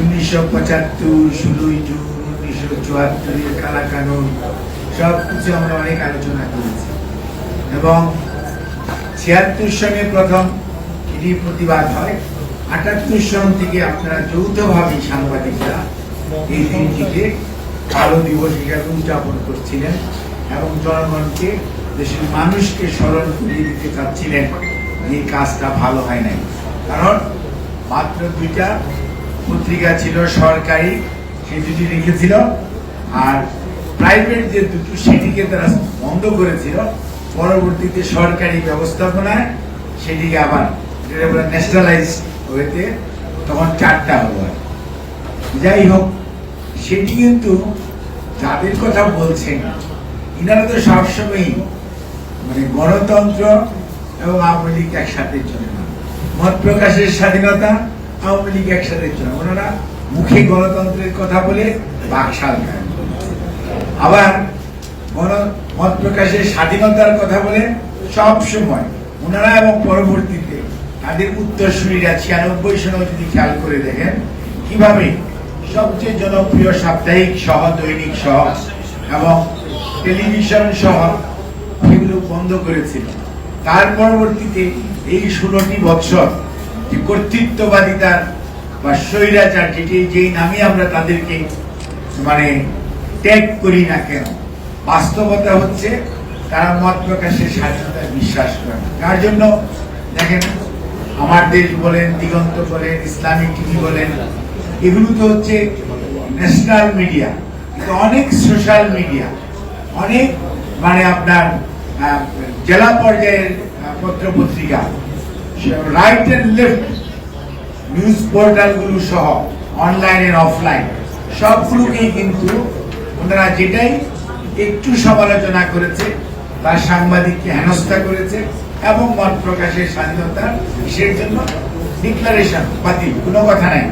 উনিশশো পঁচাত্তর, ষোলোই জুন, উনিশশো চুয়াত্তরের কালা কানুন সব কিছু আমরা অনেক আলোচনা করেছি। এবং ছিয়াত্তর সনে প্রথম এটি প্রতিবাদ হয়। আটাত্তর সন থেকে আপনারা যৌথভাবে সাংবাদিকরা এই দিনটিকে কালো দিবস হিসাবে উদযাপন করছিলেন এবং জনগণকে, দেশের মানুষকে স্মরণ করিয়ে দিতে চাচ্ছিলেন। এই কাজটা ভালো হয় নাই। কারণ মাত্র দুইটা পত্রিকা ছিল সরকারি সে দুটি লিখেছিল। আর প্রাইভেট যে দুটো, সেটিকে তারা বন্ধ করেছিল। পরবর্তীতে সরকারি ব্যবস্থাপনায় সেটিকে আবার ন্যাশনালাইজ হয়েতে তখন চারটা হলো। যাই হোক, সেটি কিন্তু যাদের কথা বলছেন, ইনারা তো সবসময়ই মানে গণতন্ত্র এবং আওয়ামী লীগ একসাথে চলে না। মত প্রকাশের স্বাধীনতা আওয়ামী লীগ একসাথে চলে ওনারা মুখে গণতন্ত্রের কথা বলে বাকশাল আবার গণ মত প্রকাশের স্বাধীনতার কথা বলে সব সময় ওনারা এবং পরবর্তীতে তাদের উত্তরসূরিরা ছিয়ানব্বই সনেও যদি খেয়াল করে দেখেন, কীভাবে সবচেয়ে জনপ্রিয় সাপ্তাহিক সহ, দৈনিক সহ এবং টেলিভিশন সহ এগুলো বন্ধ করেছিল। তার পরবর্তীতে এই ষোলোটি বৎসর যে কর্তৃত্ববাদিতার বা স্বৈরাচার যেটি, যেই নামে আমরা তাদেরকে মানে ত্যাগ করি না কেন, বাস্তবতা হচ্ছে তারা মত প্রকাশের স্বাধীনতায় বিশ্বাস করে না। তার জন্য দেখেন, আমার দেশ বলেন, দিগন্ত বলেন, ইসলামিক টিভি বলেন, এগুলো তো হচ্ছে ন্যাশনাল মিডিয়া, কিন্তু অনেক সোশ্যাল মিডিয়া, অনেক মানে আপনার জেলা পর্যায়ের পত্র পত্রিকা রাইট অ্যান্ড লেফট নিউজ পোর্টালগুলো সহ অনলাইন এন্ড অফলাইন সবগুলোকেই কিন্তু ওনারা যেটাই একটু সমালোচনা করেছে বা সাংবাদিককে হেনস্থা করেছে এবং মত প্রকাশের স্বাধীনতা, সেই জন্য ডিক্লারেশন বাতিল, কোনো কথা নাই।